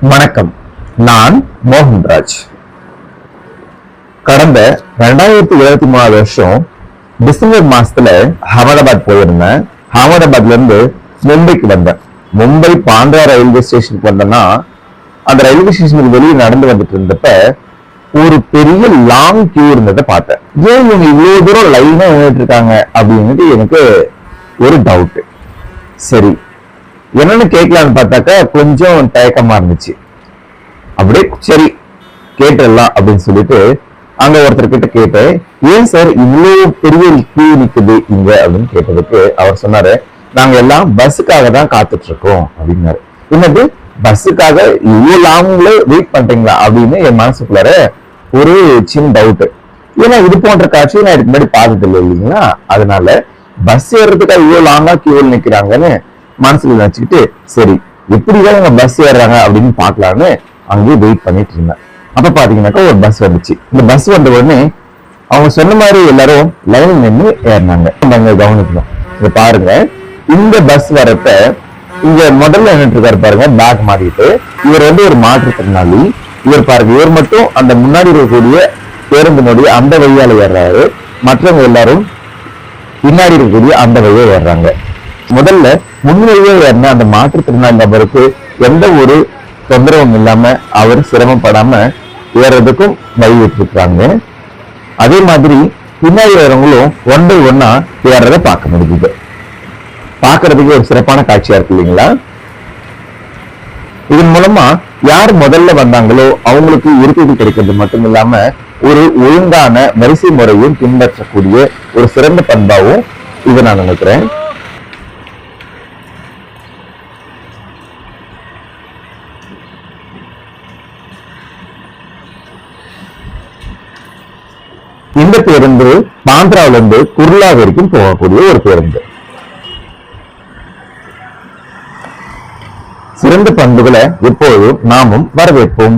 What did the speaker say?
வணக்கம். நான் மோகன்ராஜ். கடந்த ரெண்டாயிரத்தி இருபத்தி மூணாவது வருஷம் டிசம்பர் மாசத்துல அகமதாபாத் போயிருந்தேன். அகமதாபாத்ல இருந்து மும்பைக்கு வந்தேன். மும்பை பாண்ட்ரா ரயில்வே ஸ்டேஷனுக்கு வந்தேன்னா அந்த ரயில்வே ஸ்டேஷனுக்கு வெளியே நடந்து வந்துட்டு இருந்தப்ப ஒரு பெரிய லாங் கியூ இருந்ததை பார்த்தேன். ஏன் இவங்க இவ்வளவு தூரம் லைனா நின்றுட்டு இருக்காங்க அப்படின்னுட்டு எனக்கு ஒரு டவுட் சரி என்னன்னு கேட்கலான்னு பார்த்தாக்கா கொஞ்சம் தயக்கமா இருந்துச்சு. அப்படியே சரி கேட்டுடலாம் அப்படின்னு சொல்லிட்டு அங்க ஒருத்தர் கிட்ட கேட்டேன் ஏன் சார் இவ்வளவு பெரிய கியூ நிக்குது இங்க? அப்படின்னு கேட்டதுக்கு அவர் சொன்னாரு நாங்க எல்லாம் பஸ்ஸுக்காக தான் காத்துட்டு இருக்கோம் அப்படின்னாரு. என்னது? பஸ்ஸுக்காக இவ்வளோ லாங்ல வெயிட் பண்றீங்களா? அப்படின்னு என் மனசுக்குள்ளார ஒரு சின்ன டவுட் ஏன்னா இது போன்ற காட்சியை நான் இதுக்கு முன்னாடி பார்த்தது இல்லை இல்லைங்களா? அதனால பஸ் ஏறுறதுக்காக இவ்வளோ லாங்கா கியூவில் நிக்கிறாங்கன்னு மனசுல நினைச்சுக்கிட்டு சரி எப்படிதான் இவங்க பஸ் ஏறுறாங்க அப்படின்னு பார்க்கலான்னு அங்கேயே வெயிட் பண்ணிட்டு இருந்தேன். அப்ப பாத்தீங்கன்னாக்கா ஒரு பஸ் வந்துச்சு. இந்த பஸ் வந்த உடனே அவங்க சொன்ன மாதிரி எல்லாரும் லைன் நின்று ஏறினாங்க. நாங்க கவனிக்கணும். இதை பாருங்க. இந்த பஸ் வரப்ப இங்க முதல்ல நின்றுட்டு இருக்காரு பாருங்க பேக் மாட்டிட்டு. இவர் வந்து ஒரு மாற்றுத்திறனாளி. இவர் பாருங்க இவர் மட்டும் அந்த முன்னாடி இருக்கக்கூடிய பேருந்தினுடைய அந்த வழியால ஏறுறாரு. மற்றவங்க எல்லாரும் பின்னாடி இருக்கக்கூடிய அந்த வழியை ஏறுறாங்க. முதல்ல முன்வழியே ஏறின அந்த மாற்றுத்திறனாளி நபருக்கு எந்த ஒரு தொந்தரவும் இல்லாம அவர் சிரமப்படாம ஏறதுக்கும் வழி விட்டுருக்காங்க அதே மாதிரி பின்னாடி வரவங்களும் ஒன் பை ஒன்னா ஏறத பார்க்க முடியுது பார்க்கிறதுக்கு ஒரு சிறப்பான காட்சியா இருக்கு இல்லைங்களா? இதன் மூலமா யார் முதல்ல வந்தாங்களோ அவங்களுக்கு இருக்கை கிடைக்கிறது மட்டும் இல்லாம ஒரு ஒழுங்கான வரிசை முறையும் பின்பற்றக்கூடிய ஒரு சிறந்த பண்பாவும் இதை நான் நினைக்கிறேன். பேருந்து பாந்திராவிலிருந்து குர்லா வரைக்கும் போகக்கூடிய ஒரு பேருந்து. சிறந்த பண்புகளை எப்போதும் நாமும் வரவேற்போம்.